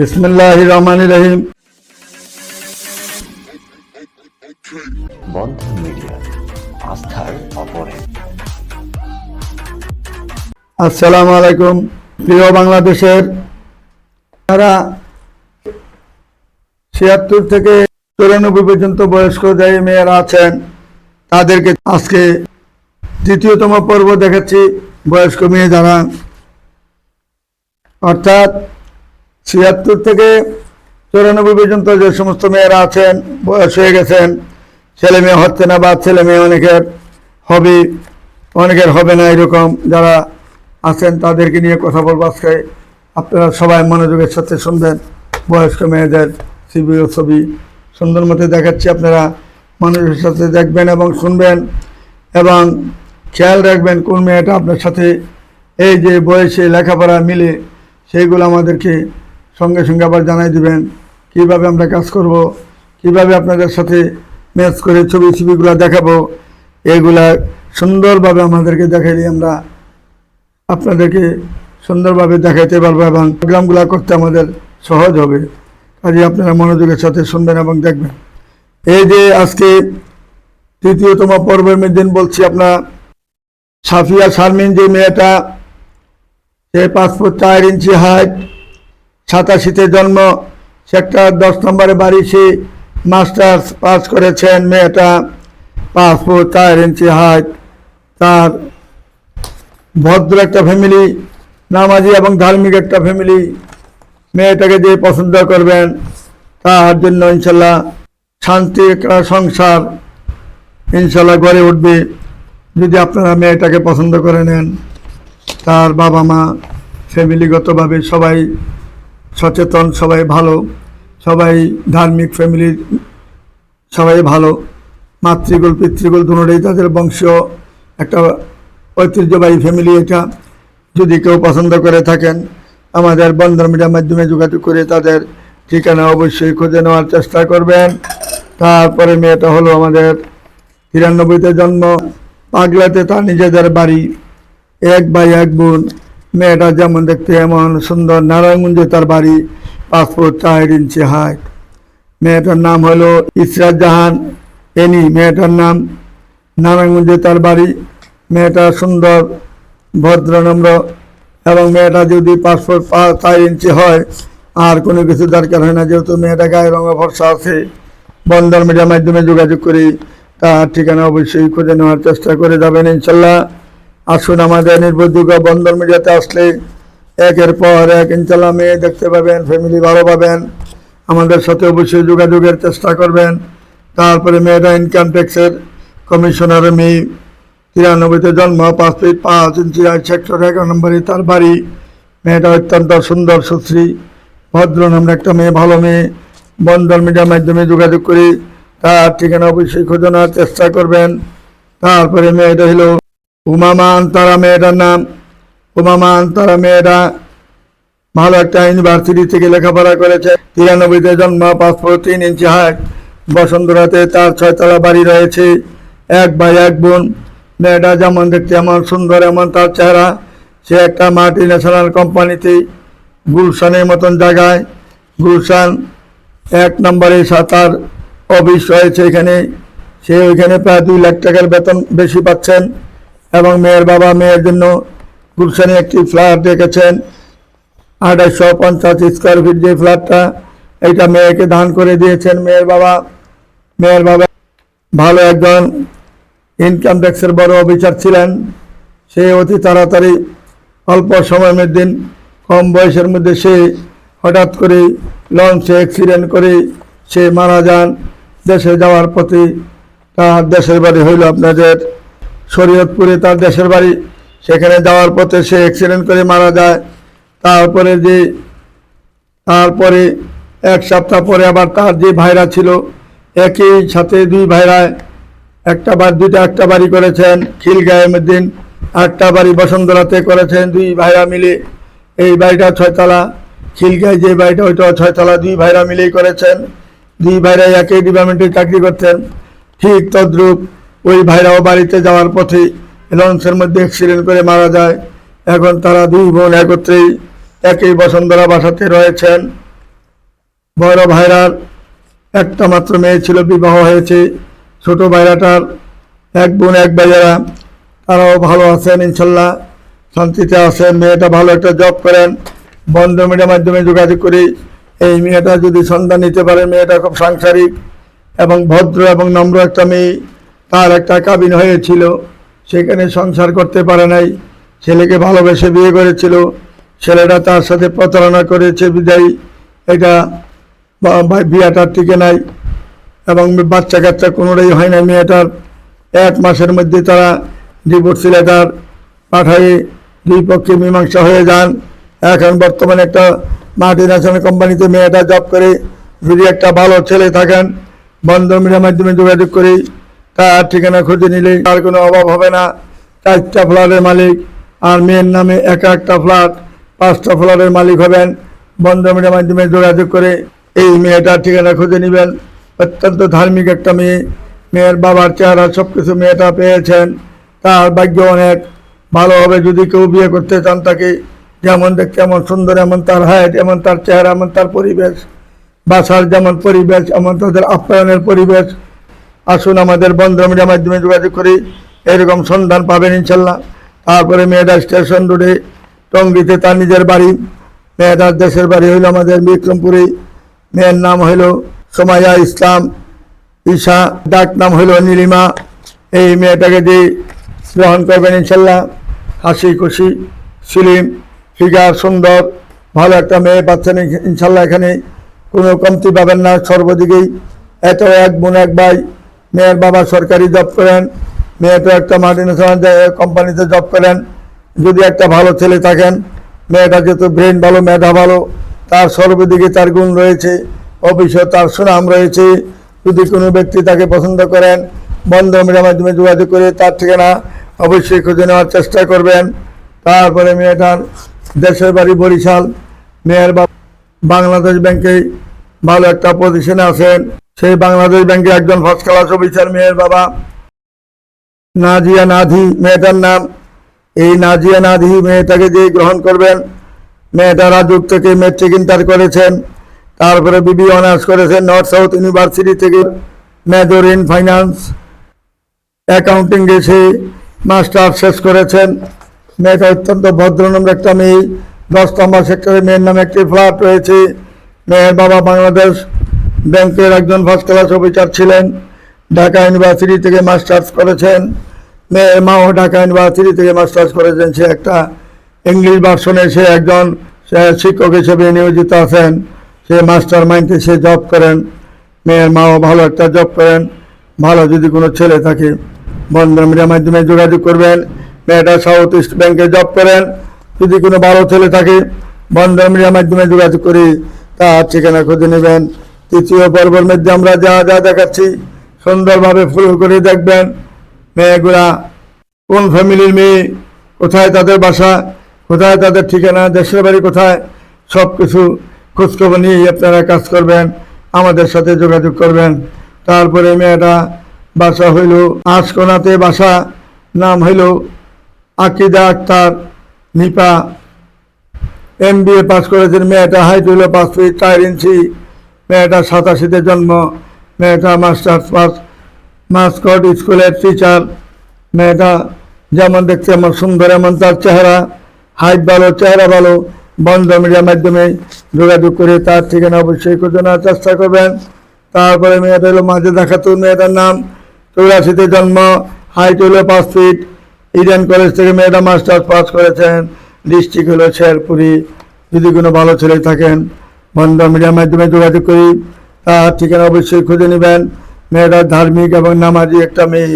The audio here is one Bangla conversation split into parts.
বিসমুল্লাহ রহমান রহিম। বন্ধন মিডিয়া আস্থার অপরে। আসসালামু আলাইকুম প্রিয় বাংলাদেশের যারা ছিয়াত্তর থেকে চুরানব্বই পর্যন্ত বয়স্ক যে মেয়েরা আছেন তাদেরকে আজকে দ্বিতীয়তম পর্ব দেখাচ্ছি বয়স্ক মেয়ে যারা। অর্থাৎ ছিয়াত্তর থেকে চুরানব্বই পর্যন্ত যে সমস্ত মেয়েরা আছেন, বয়স হয়ে গেছেন, ছেলে মেয়ে হচ্ছে না বা ছেলে মেয়ে অনেকের হবে অনেকের হবে না এরকম যারা আছেন তাদেরকে নিয়ে কথা বলব আজকে। আপনারা সবাই মনোযোগের সাথে শুনবেন, বয়স্ক মেয়েদের ছবি ও ছবি। সুন্দর মতো দেখাচ্ছি আপনারা, মনোযোগের সাথে দেখবেন এবং শুনবেন। এবং খেয়াল রাখবেন কোন মেয়েটা আপনার সাথে এই যে বয়সে লেখাপড়া মিলে, সেইগুলো আমাদেরকে সঙ্গে সঙ্গে আবার জানাই দিবেন কীভাবে আমরা কাজ করব, কীভাবে আপনাদের সাথে ম্যাচ করে ছবি ছবিগুলো দেখাবো, এগুলা সুন্দরভাবে আমাদেরকে দেখাইলে আমরা আপনাদেরকে সুন্দরভাবে দেখাইতে পারব এবং প্রোগ্রামগুলো করতে আমাদের সহজ হবে। কাজে আপনারা মনোযোগের সাথে শুনবেন এবং দেখবেন। এই যে আজকে তৃতীয়তম পর্বের দিন বলছি আপনার সাফিয়া শারমিন যে মেয়েটা, সে ফুট চার ইঞ্চি হাইট সাতাশিতে জন্ম, সেক্টর দশ নম্বরে বাড়ি সে মাস্টার্স পাস করেছেন মেয়েটা ফুট চার ইঞ্চি হাইট, তার ভদ্র একটা ফ্যামিলি, নামাজি এবং ধার্মিক একটা ফ্যামিলি। মেয়েটাকে যে পছন্দ করবেন, তার জন্য ইনশাল্লাহ শান্তি, একটা সংসার ইনশাল্লাহ গড়ে উঠবে। যদি আপনারা মেয়েটাকে পছন্দ করে নেন, তার বাবা মা ফ্যামিলিগতভাবে সবাই সচেতন, সবাই ভালো। সবাই ধার্মিক, ফ্যামিলির সবাই ভালো। মাতৃকুল পিতৃকুল দুটোই তাদের বংশীয় একটা ঐতিহ্যবাহী ফ্যামিলি এটা। যদি কেউ পছন্দ করে থাকেন, আমাদের বন্ধন মিডিয়ার মাধ্যমে যোগাযোগ করে তাদের ঠিকানা অবশ্যই খুঁজে নেওয়ার চেষ্টা করবেন। তারপরে মেয়েটা হলো আমাদের তিরানব্বইতে জন্ম। পাগলাতে তার নিজেদের বাড়ি। এক ভাই, এক বোন। মেয়েটা যেমন দেখতে এমন সুন্দর নারায়ণগঞ্জে তার বাড়ি, পাসপোর্ট চার ইঞ্চি হাইট মেয়েটার নাম হলো ইসরাত জাহান। এনি, মেয়েটার নাম নারায়ণগঞ্জে তার বাড়ি। মেয়েটা সুন্দর, ভদ্র, নম্র এবং মেয়েটা যদি পাসপোর্ট চার ইঞ্চি হয়, আর কোনো কিছু দরকার হয় না, যেহেতু মেয়েটা গায়ে রঙে ভরসা আছে। বন্ধন মিডিয়ার মাধ্যমে যোগাযোগ করি তার ঠিকানা অবশ্যই খুঁজে নেওয়ার চেষ্টা করে যাবেন ইনশাল্লাহ। আসুন আমাদের নির্ভরযোগ্য বন্ধন মিডিয়াতে আসলে একের পর এক ইনশাল্লাহ মেয়ে দেখতে পাবেন ফ্যামিলি ভালো পাবেন। আমাদের সাথে অবশ্যই যোগাযোগের চেষ্টা করবেন। তারপরে মেয়েরা ইনকাম ট্যাক্সের কমিশনার মেয়ে তিরানব্বইতে জন্ম, পাঁচ ফিট পাঁচ ইঞ্চি সেক্টর এগারো নম্বরে তার বাড়ি। মেয়েটা অত্যন্ত সুন্দর, সুশ্রী, ভদ্র নামে একটা মেয়ে, ভালো মেয়ে। বন্ধন মিডিয়ার মাধ্যমে যোগাযোগ করি। তার ঠিকানা অবশ্যই খোঁজানোর চেষ্টা করবেন। তারপরে মেয়েটা হলো উমামা আন্তারা মেয়েটার নাম উমামা আন্তারা মেয়েটা ভালো একটা ইউনিভার্সিটি থেকে লেখাপড়া করেছে। তিরানব্বইতে জন্ম, পাঁচ ফুট তিন ইঞ্চি হাইট। বসন্তরাতে তার ছয়তলা বাড়ি রয়েছে। এক ভাই এক বোন। মেয়েটা যেমন দেখতে এমন সুন্দর, এমন তার চেহারা। সে একটা মাল্টি ন্যাশনাল কোম্পানিতে গুলশানের মতন জায়গায়। গুলশান এক নম্বরে সাঁতার অফিস রয়েছে এখানে। সে ওইখানে প্রায় দুই লাখ টাকার বেতন বেশি পাচ্ছেন। এবং মেয়ের বাবা মেয়ের জন্য গুলশানে একটি ফ্ল্যাট রেখেছেন। আড়াইশো পঞ্চাশ স্কোয়ার ফিট যে ফ্ল্যাটটা, এইটা মেয়েকে দান করে দিয়েছেন মেয়ের বাবা। মেয়ের বাবা ভালো একজন ইনকাম ট্যাক্সের বড় অফিসার ছিলেন। সে অতি তাড়াতাড়ি অল্প সময়ের মধ্যে, কম বয়সের মধ্যে সে হঠাৎ করে লঞ্চে অ্যাক্সিডেন্ট করে সে মারা যান। দেশে যাওয়ার প্রতি তার দেশের বাড়ি হইল আপনাদের শরীয়তপুরে তার দেশের বাড়ি, সেখানে যাওয়ার পথে সে অ্যাক্সিডেন্ট করে মারা যায়। তারপরে যে, তারপরে এক সপ্তাহ পরে আবার তার যে ভাইরা ছিল, একই সাথে দুই ভাইরা একটা বার দুইটা একটা বাড়ি করেছেন খিলগায়েমুদ্দিন একটা বাড়ি বসন্তরাতে করেছেন, দুই ভাইরা মিলে। এই বাড়িটা ছয়তলা খিলগায় যে বাড়িটা, ওইটা ছয়তলা, দুই ভাইরা মিলেই করেছেন। দুই ভাইরা একই ডিপার্টমেন্টে চাকরি করতেন। ঠিক তদ্রূপ ওই ভাইরাও বাড়িতে যাওয়ার পথে লঞ্চের মধ্যে অ্যাক্সিডেন্ট করে মারা যায়। এখন তারা দুই বোন একত্রেই একই বসন্তরা বাসাতে রয়েছেন। বড় ভাইরার একটা মাত্র মেয়ে ছিল, বিবাহ হয়েছে। ছোট ভাইরাটার এক বোন, এক ভাইয়ারা, তারাও ভালো আছেন ইনশাল্লাহ। শান্তিতে আছেন, মেয়েটা ভালো একটা জব করেন। বন্ধ মিডিয়ার মাধ্যমে যোগাযোগ করি। এই মেয়েটা যদি সন্ধান নিতে পারে, মেয়েটা খুব সাংসারিক এবং ভদ্র এবং নম্র একটা মেয়ে। তার একটা কাবিন হয়েছিল, সেখানে সংসার করতে পারে নাই, ছেলেকে ভালোবেসে বিয়ে করেছিল, ছেলেটা তার সাথে প্রতারণা করেছে, বিদায়ী, এটা বিয়েটার টিকে নাই, এবং বাচ্চা কাচ্চা কোনোটাই হয় না মেয়েটার এক মাসের মধ্যে তারা ডিভোর্স লেটার পাঠায়ে দুই পক্ষে মীমাংসা হয়ে যান। এখন বর্তমানে একটা মাল্টি ন্যাশনাল কোম্পানিতে মেয়েটা জব করে, যদি একটা ভালো ছেলে থাকেন, বন্ধ মিডিয়ার মাধ্যমে যোগাযোগ করি তার ঠিকানা খুঁজে নিলে তার কোনো অভাব হবে না। চারটা ফ্ল্যাটের মালিক আর মেয়ের নামে একা একটা ফ্ল্যাট, পাঁচটা ফ্ল্যাটের মালিক হবেন। বন্ধন মিডিয়ার মাধ্যমে যোগাযোগ করে এই মেয়েটার ঠিকানা খুঁজে নেবেন। অত্যন্ত ধার্মিক একটা মেয়ে। মেয়ের বাবার চেহারা সব কিছু মেয়েটা পেয়েছেন। তার ভাগ্য অনেক। ভালো হবে যদি কেউ বিয়ে করতে চান তাকে, যেমন দেখতে এমন সুন্দর, এমন তার হাইট এমন তার চেহারা, এমন তার পরিবেশ, বাসার যেমন পরিবেশ, এমন তাদের আপ্যায়নের পরিবেশ আসুন আমাদের বন্ধ মিডিয়ার মাধ্যমে যোগাযোগ করি। এরকম সন্ধান পাবেন ইনশাল্লাহ। তারপরে মেয়েটা স্টেশন রোডে, টঙ্গিতে তার নিজের বাড়ি। মেয়েটার দেশের বাড়ি হইল আমাদের বিক্রমপুরে মেয়ের নাম হইল সোমাইয়া ইসলাম, ঈশা, ডাক নাম হইল নীলিমা। এই মেয়েটাকে দিয়ে গ্রহণ করবেন ইনশাল্লাহ। হাসি খুশি, সিলিম, ফিগার সুন্দর, ভালো একটা মেয়ে পাচ্ছেন ইনশাল্লাহ এখানে। কোনো কমতি পাবেন না সর্বদিকেই। এত এক বোন, এক ভাই। মেয়ের বাবা সরকারি জব করেন, মেয়েটা একটা মাল্টিনেশনাল কোম্পানিতে জব করেন, যদি একটা ভালো ছেলে থাকেন, মেয়েটা যেহেতু ব্রেন ভালো, মেধা ভালো, তার সর্বদিকে তার গুণ রয়েছে অফিসে তার সুনাম রয়েছে, যদি কোনো ব্যক্তি তাকে পছন্দ করেন বন্ধ মিডিয়ার মাধ্যমে যোগাযোগ করে তার ঠিকানা অবশ্যই খুঁজে নেওয়ার চেষ্টা করবেন। তারপরে মেয়েটার দেশের বাড়ি বরিশাল, মেয়ের বাংলাদেশ ব্যাংকে ভালো একটা পজিশনে আছেন। সেই বাংলাদেশ ব্যাংকে একজন ফার্স্ট ক্লাস অফিসার মেয়ের বাবা, নাজিয়া নাধি মেয়েটার নাম। এই নাজিয়া নাধি মেয়েটাকে যে গ্রহণ করবেন, মেয়েটা রাজুক থেকে মেট্রিক ইন্টার করেছেন, তারপরে বিবি অনার্স করেছেন নর্থ সাউথ ইউনিভার্সিটি থেকে মেজর ইন ফাইন্যান্স অ্যাকাউন্টিং সে মাস্টার শেষ করেছেন। মেয়েটা অত্যন্ত ভদ্রনম্র একটা মেয়ে দশ নম্বর সেক্টরে মেয়ের নামে একটি ফ্ল্যাট রয়েছে। মেয়ের বাবা বাংলাদেশ ব্যাংকের একজন ফার্স্ট ক্লাস অফিসার ছিলেন, ঢাকা ইউনিভার্সিটি থেকে মাস্টার্স করেছেন। মেয়ের মাও ঢাকা ইউনিভার্সিটি থেকে মাস্টার্স করেছেন। সে একটা ইংলিশ ভার্সনে সে একজন শিক্ষক হিসেবে নিয়োজিত আছেন। সে মাস্টার মাইন্ডে সে জব করেন। মেয়ের মাও ভালো একটা জব করেন। ভালো যদি কোনো ছেলে থাকে, বন্ধন মিডিয়ার মাধ্যমে যোগাযোগ করবেন। মেয়েটা সাউথ ইস্ট ব্যাংকে জব করেন। যদি কোনো ভালো ছেলে থাকে, বন্ধন মিডিয়ার মাধ্যমে যোগাযোগ করি তার ঠিকানা খুঁজে নেবেন। তৃতীয় পর্বের মধ্যে আমরা যা যা দেখাচ্ছি, সুন্দরভাবে ফুল করে দেখবেন। মেয়েগুলা কোন ফ্যামিলির মেয়ে, কোথায় তাদের বাসা, কোথায় তাদের ঠিকানা, দেশের বাড়ি কোথায় সব কিছু খোঁজখবর নিয়েই আপনারা কাজ করবেন, আমাদের সাথে যোগাযোগ করবেন। তারপরে মেয়েটা বাসা হইল আশকোনাতে, বাসা নাম হইল Akida Akter Nipa. M B A pass করেছেন, মেয়েটা হাইট হইল পাঁচ ফিট চার ইঞ্চি। মেয়েটা সাতাশিতে জন্ম, মেয়েটা মাস্টার্স পাস, মাস্কট স্কুলের টিচার মেয়েটা যেমন দেখতে এমন সুন্দর, এমন তার চেহারা হাইট ভালো, চেহারা ভালো, বন্ধ মিডিয়ার মাধ্যমে যোগাযোগ করে তার ঠিকানা অবশ্যই খুঁজে নেওয়ার চেষ্টা করবেন। তারপরে মেয়েটা হলো মাঝে দেখাতুন মেয়েটার নাম চৌরাশিতে জন্ম হাইট হলো পাঁচ ফিট ইডেন কলেজ থেকে মেয়েটা মাস্টার্স পাস করেছেন ডিস্ট্রিক্ট হলো শেরপুরি। যদি কোনো ভালো ছেলে থাকেন বন্ধ মিডিয়ার মাধ্যমে যোগাযোগ করি। তার ঠিকানা অবশ্যই খুঁজে নেবেন। মেয়েটা ধার্মিক এবং নামাজি একটা মেয়ে,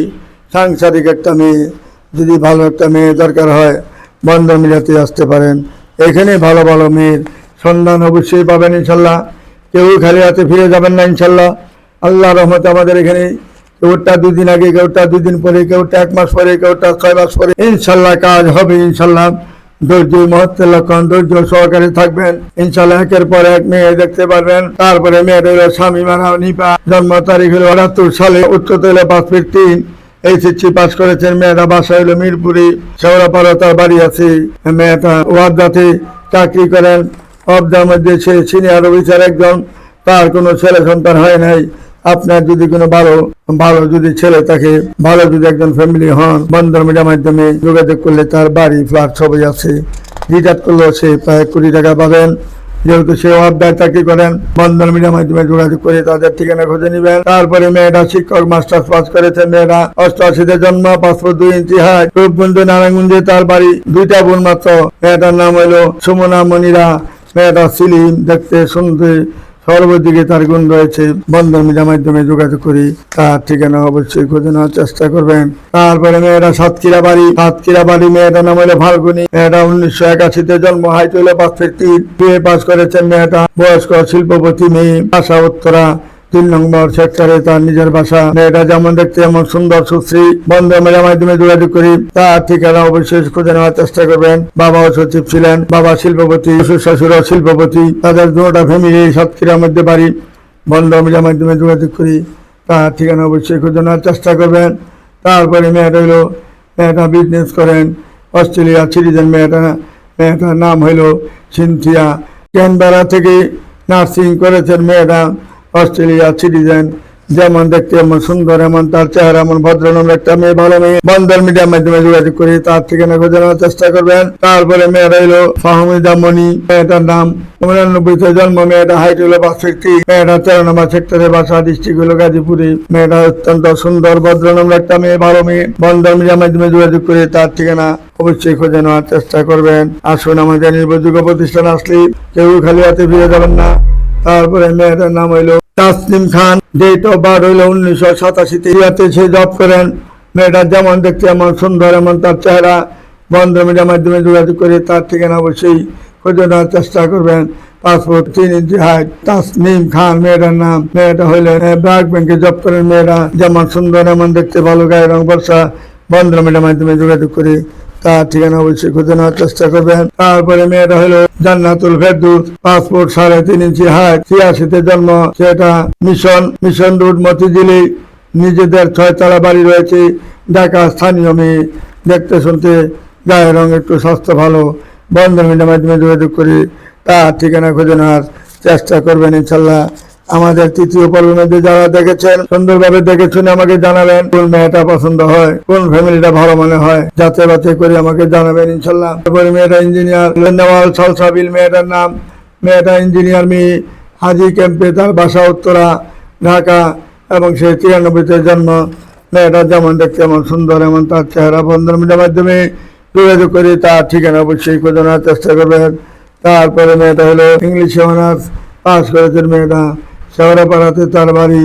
সাংসারিক একটা মেয়ে। যদি ভালো একটা মেয়ে দরকার হয়, বন্ধ মিডিয়াতে আসতে পারেন। এখানে ভালো ভালো মেয়ের সন্ধান অবশ্যই পাবেন ইনশাল্লাহ। কেউ খালি হাতে ফিরে যাবেন না ইনশাল্লাহ। আল্লাহ রহমতে আমাদের এখানে কেউটা দুদিন আগে, কেউটা দুদিন পরে, কেউটা এক মাস পরে, কেউটা ছয় মাস পরে। ইনশাল্লাহ কাজ হবে ইনশাল্লাহ। ধৈর্য, মহত্বের লক্ষণ, ধৈর্য সহকারে থাকবেন। ইনশাল্লাহ একের পর এক মেয়ে দেখতে পারবেন। তারপরে মেয়েদের স্বামী মারা নিপা। জন্ম তারিখ হলো আটাত্তর সালে উচ্চতা হলো পাঁচ ফিট তিন এইচএসসি পাস করেছেন মেয়েটা বাসা হলো মিরপুরি, শেওড়াপাড়া তার বাড়ি আছে। মেয়েটা ওয়ার্দাতে চাকরি করেন। অবদার মধ্যে সে সিনিয়র অফিসার একজন। তার কোনো ছেলে সন্তান হয় নাই। আপনার যদি কোনো ভালো ভালো যদি ছেলে থাকে, ভালো যদি একজন ফ্যামিলি হন বন্ধন মিডিয়ার মাধ্যমে যোগাযোগ করলে তার বাড়ি ফ্ল্যাট সবই আছে। রিচার্জ করলেও সে প্রায় কোটি টাকা পাবেন। যেহেতু সে অধ্যায় চাকরি করেন বন্ধন মিডিয়ার মাধ্যমে যোগাযোগ করে তাদের ঠিকানা খুঁজে নেবেন। তারপরে মেয়েরা শিক্ষক, মাস্টার্স পাস করেছে। মেয়েরা অষ্টআশিতে জন্ম, পাসপোর্ট দুই ইঞ্চি হাই রূপগঞ্জ নারায়ণগঞ্জে তার বাড়ি, দুইটা বোন মাত্র। মেয়েটার নাম হলো সুমনা মনিরা। মেয়েটা সিলিম, দেখতে শুনতে সর্বদিকে তার গুণ রয়েছে। বন্ধন মিডিয়া মাধ্যমে যোগাযোগ করি। তার ঠিকানা অবশ্যই খুঁজে নেওয়ার চেষ্টা করবেন। তারপরে মেয়েরা সাতক্ষীরা বাড়ি। সাতক্ষীরা বাড়ি মেয়েটা নাম হলো ফাল্গুনি। মেয়েটা উনিশশো একাশিতে জন্ম। হাইট হলো পাঁচ ফিট তিন। বিয়ে পাস করেছেন মেয়েটা। বয়স্ক শিল্পপতি মেয়ে। আশা উত্তরা। তিন নম্বর সেক্টরে তার নিজের বাসা মেয়েটা যেমন দেখতে এমন সুন্দর, সুশ্রী। বন্ধু মেলার মাধ্যমে যোগাযোগ করি। তার ঠিকানা অবশ্যই খুঁজে নেওয়ার চেষ্টা করবেন। বাবাও সচিব ছিলেন। বাবা শিল্পপতি, শ্বশুর শ্বশুরও শিল্পপতি। তাদের দুটা ফ্যামিলি সাতক্ষীরার মধ্যে বাড়ি। বন্ধু মেলার মাধ্যমে যোগাযোগ করি। তার ঠিকানা অবশ্যই খুঁজে নেওয়ার চেষ্টা করবেন। তারপরে মেয়েটা হইল মেয়েটা বিজনেস করেন। অস্ট্রেলিয়া সিটিজেন মেয়েটা। মেয়েটার নাম হইল সিনথিয়া। ক্যানবেরা থেকে নার্সিং করেছেন মেয়েটা। অস্ট্রেলিয়া সিটিজেন যেমন দেখতে এমন সুন্দর, এমন তার চেহারা, এমন ভদ্রনম একটা মেয়ে, ভালো মেয়ে। বন্ধন মিডিয়ার মাধ্যমে যোগাযোগ করি তার ঠিকানা খুঁজে নেওয়ার চেষ্টা করবেন। তারপরে মেয়েরা হইল ফাহমিদা মনি মেয়েটার নাম উনানব্বইতে জন্ম মেয়েটা হাইট হলো পাঁচ ফিট তিন। মেয়েটা তেরো নম্বর সেক্টরে বাসা ডিস্ট্রিক্ট হলো গাজীপুরে। মেয়েটা অত্যন্ত সুন্দর ভদ্রনম একটা মেয়ে, ভালো মেয়ে। বন্ধন মিডিয়ার মাধ্যমে যোগাযোগ করে তার ঠিকানা অবশ্যই খুঁজে নেওয়ার চেষ্টা করবেন। আসুন আমাদের নির্ভরযোগ্য প্রতিষ্ঠান আসলে কেউ খালি হাতে ফিরে যাবেন না। তারপরে মেয়েটার নাম হইল Tasnim Khan. Date of birth হইল উনিশশো সাতাশিতে ইয়াতে সে জব করেন। মেয়েটা যেমন দেখতে এমন সুন্দর, এমন তার চেহারা। বন্ধ মিডিয়ার মাধ্যমে যোগাযোগ করে তার ঠিকানা অবশ্যই খুঁজে নেওয়ার চেষ্টা করবেন। পাসপোর্ট তিন ইঞ্চি হাইট তাসনিম খান মেয়েটার নাম। মেয়েটা হইলে ব্র্যাক ব্যাংকে জব করেন মেয়েরা। যেমন সুন্দর, এমন দেখতে ভালো গায়ে রং বর্ষা। বন্ধ মিডিয়ার মাধ্যমে যোগাযোগ করে তার ঠিকানা অবশ্যই খুঁজে নেওয়ার চেষ্টা করবেন। তারপরে মেয়েটা হলো জান্নাতুল ফেরদুস, পাসপোর্ট সাড়ে তিন ইঞ্চি হাইট, ছিয়াশিতে জন্ম, সেটা মিশন মিশন রোড, মতিঝিলে। নিজেদের ছয়তলা বাড়ি রয়েছে, ঢাকা স্থানীয় মেয়ে। দেখতে শুনতে গায়ের রং একটু স্বাস্থ্য ভালো। বন্ধন মিডিয়ার মাধ্যমে যোগাযোগ করে তার ঠিকানা খুঁজে নেওয়ার চেষ্টা করবেন ইনশাল্লাহ। আমাদের তৃতীয় মধ্যে যারা দেখেছেন, সুন্দরভাবে দেখে শুনে আমাকে জানাবেন কোন মেয়েটা পছন্দ হয়, কোন ফ্যামিলিটা ভালো মনে হয়। যাতে বাতে করে আমাকে জানাবেন, ইনশাল্লাহ। তারপরে মেয়েটা ইঞ্জিনিয়ার নেওয়াল সালসাবিল মেয়েটার নাম। মেয়েটা ইঞ্জিনিয়ার মেয়ে হাজি ক্যাম্পে তার বাসা উত্তরা, ঢাকা, এবং সে তিরানব্বইতে জন্ম। মেয়েটা যেমন দেখতে এমন সুন্দর, এমন তার চেহারা বন্ধন মাধ্যমে যোগাযোগ করে তার ঠিকানা অবশ্যই খোঁজানোর চেষ্টা করবেন। তারপরে মেয়েটা হলো ইংলিশে অনার্স পাস করেছেন মেয়েটা। শেওড়াপাড়াতে তার বাড়ি।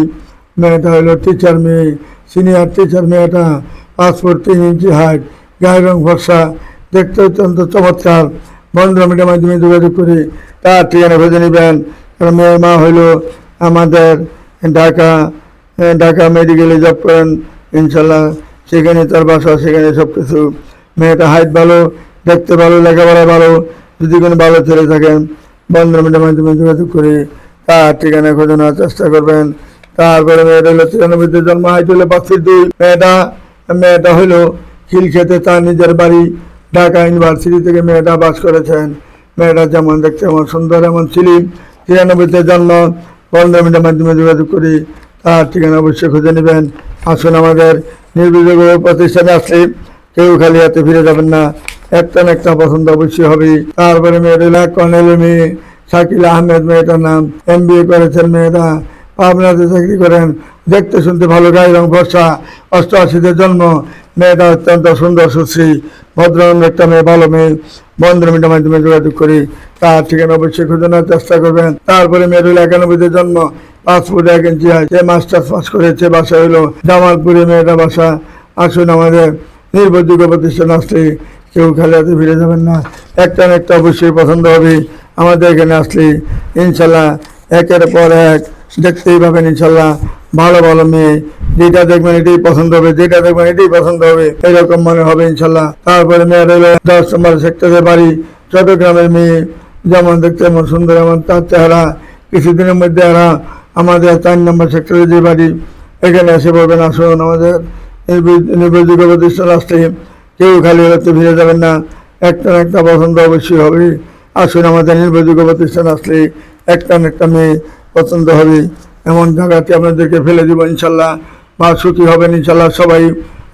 মেয়েটা হলো টিচার মেয়ে সিনিয়র টিচার মেয়েটা পাসপোর্ট তিন ইঞ্চি হাইট গায়ের রং ভরসা দেখতে অত্যন্ত চমৎকার। বন্ধুরা মিডিয়ার মাধ্যমে যোগাযোগ করে তার ঠিকানা খুঁজে নেবেন। কারণ মেয়ের মা হইল আমাদের ঢাকা ঢাকা মেডিকেলে জব করেন, ইনশাল্লাহ। সেখানে তার বাসা, সেখানে সব কিছু মেয়েটা হাইট ভালো, দেখতে ভালো, লেখাপড়া ভালো। যদি কোনো ভালো ছেলে থাকেন বন্ধুরা মিডিয়ার মাধ্যমে যোগাযোগ করে তার ঠিকানা খোঁজে নেওয়ার চেষ্টা করবেন। তারপরে মেয়েটা হলো তিরানব্বইতে জন্ম পাঁচ ফিট দুই। মেয়েটা মেয়েটা হলো খিলক্ষেতে তার নিজের বাড়ি, ঢাকা ইউনিভার্সিটি থেকে মেয়েটা বাস করেছেন। মেয়েটা যেমন দেখতে এমন সুন্দর, এমন ছিলিম তিরানব্বইতে জন্ম, বন্ধ মিডিয়ার মাধ্যমে যোগাযোগ করি। তার ঠিকানা অবশ্যই খুঁজে নেবেন। আসুন আমাদের নির্বিযোগ প্রতিষ্ঠানে আসলে কেউ খালি হাতে ফিরে যাবেন না। একটা না একটা পছন্দ অবশ্যই হবে তারপরে মেয়েটা কর্নেল মেয়ে শাকিল আহমেদ মেয়েটার নাম এম বি এ করেছেন মেয়েটা। পাবনাতে চাকরি করেন, দেখতে শুনতে ভালো গায়ে রং বর্ষা অষ্টআশিতে জন্ম, মেয়েটা অত্যন্ত সুন্দর, সুশ্রী ভদ্রনন্দ একটা মেয়ে, ভালো মেয়ে। বন্ধুর মিটার মাধ্যমে যোগাযোগ করি। তার ঠিকানা অবশ্যই খুঁজে নেওয়ার চেষ্টা করবেন। তারপরে মেয়ের হলো একানব্বইতে জন্ম, পাসপোর্ট এক ইঞ্চি হয় সে মাস্টার্স পাস করেছে, বাসা হইল জামালপুরে, মেয়েটা বাসা। আসুন আমাদের নির্ভরযোগ্য প্রতিষ্ঠান আসলে কেউ খালি হাতে ফিরে যাবেন না। একটা না একটা অবশ্যই পছন্দ হবে। আমাদের এখানে আসলে। ইনশাল্লাহ একের পর এক দেখতেই পাবেন ইনশাল্লাহ ভালো ভালো মেয়ে। যেটা দেখবেন এটাই পছন্দ হবে, যেটা দেখবেন এটাই পছন্দ হবে, এরকম মনে হবে ইনশাল্লাহ। তারপরে মেয়ের হলো দশ নম্বর সেক্টরের বাড়ি, চট্টগ্রামের মেয়ে। যেমন দেখতে এমন সুন্দর, এমন তার চেহারা। কিছুদিনের মধ্যে এরা আমাদের চার নম্বর সেক্টরে যে বাড়ি, এখানে এসে বলবেন, আসুন আমাদের প্রতিষ্ঠান আসলে কেউ খালি হতে ভিড়ে যাবেন না। একটা একটা পছন্দ অবশ্যই হবে। আসুন আমাদের নির্ভরযোগ্য প্রতিষ্ঠান আসলে একটা একটা মেয়ে পছন্দ হবে। এমন জায়গাতে আপনাদেরকে ফেলে দেবো ইনশাল্লাহ বা সুখী হবেন ইনশাল্লাহ সবাই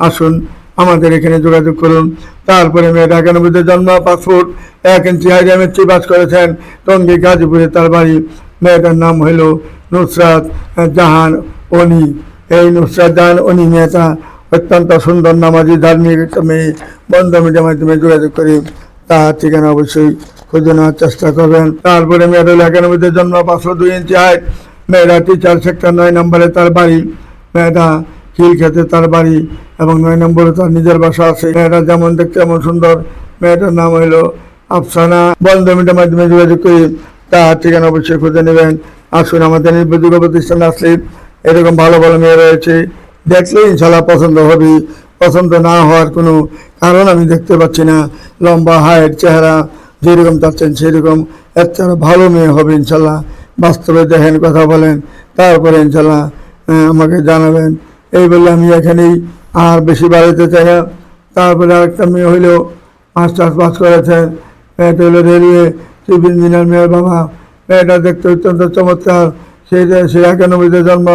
আসুন আমাদের এখানে যোগাযোগ করুন। তারপরে মেয়েটা একানব্বইতে জন্ম, পাসপোর্ট, এক ইঞ্চি হাইট এমএসসি পাস করেছেন। টঙ্গী, গাজীপুরে তার বাড়ি। মেয়েটার নাম হইল নুসরাত জাহান অনি এই নুসরাত জাহান অনি মেয়েটা অত্যন্ত সুন্দর নামাজি, ধার্মিক একটা মেয়ে। বন্ধ মিডিয়ার মাধ্যমে যোগাযোগ করি। তার ঠিকানা অবশ্যই খুঁজে নেওয়ার চেষ্টা করবেন। তারপরে মেয়েটা হলো একানব্বইতে জন্ম, পাঁচশো দুই ইঞ্চি হাইট মেয়েরা টিচার সেক্টর নয় নম্বরে তার বাড়ি মেয়েটা খিল খেতে তার বাড়ি এবং নয় নম্বরে তার নিজের বাসা আছে। মেয়েটা যেমন দেখতে এমন সুন্দর, মেয়েটার নাম হইল আফসানা। বন্ধ মিডিয়ার মাধ্যমে যোগাযোগ করি তাহার ঠিকানা অবশ্যই খুঁজে নেবেন। আসুন আমাদের নির্বাচিত প্রতিষ্ঠান আসলে এরকম ভালো ভালো মেয়ে রয়েছে, দেখলে ইনশাল্লাহ পছন্দ হবে। পছন্দ না হওয়ার কোনো কারণ আমি দেখতে পাচ্ছি না। লম্বা হাইট, চেহারা যেরকম চাচ্ছেন সেরকম। এর চেয়ে ভালো মেয়ে হবে ইনশাল্লাহ। বাস্তবে দেখেন, কথা বলেন, তারপরে ইনশাল্লাহ আমাকে জানাবেন। এই বলে আমি এখানেই আর বেশি বাড়িতে চাই না। তারপরে আরেকটা মেয়ে হইল মাস্টার্স পাস করেছেন মেয়েটা হলো রেলওয়ে চিফ ইঞ্জিনিয়ার মেয়ের বাবা। মেয়েটা দেখতে অত্যন্ত চমৎকার। সেই সে একানব্বইতে জন্ম।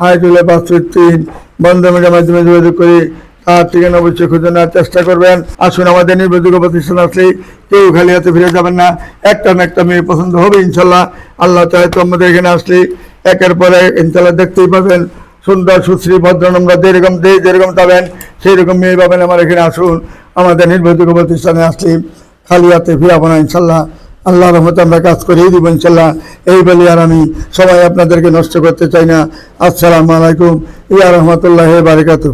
হাইট হলে পাঁচ তিন। বন্ধ মিডিয়ার মাধ্যমে যোগাযোগ করি। ঠিকানা অবশ্যই খুঁজে নেওয়ার চেষ্টা করবেন। আসুন আমাদের নির্বাচিত প্রতিষ্ঠান আসলে কেউ খালি হাতে ফিরে যাবেন না। একটা না একটা মেয়ে পছন্দ হবে ইনশাল্লাহ। আল্লাহ চাহে তো আমাদের এখানে আসলে একের পরে ইনশাল্লাহ দেখতেই পাবেন। সুন্দর, সুশ্রী ভদ্রনম্র যেরকম দেশ যেরকম পাবেন সেই রকম মেয়ে পাবেন আমার এখানে আসুন। আমাদের নির্বাচিত প্রতিষ্ঠানে আসলে খালি হাতে ফিরাবো না ইনশাল্লাহ। আল্লাহ রহমতে আমরা কাজ করেই দিব ইনশাল্লাহ। এই বলে আর আমি সবাই আপনাদেরকে নষ্ট করতে চাই না। আসসালামু আলাইকুম। ইয়া রহমতুল্লাহ বারিকাতু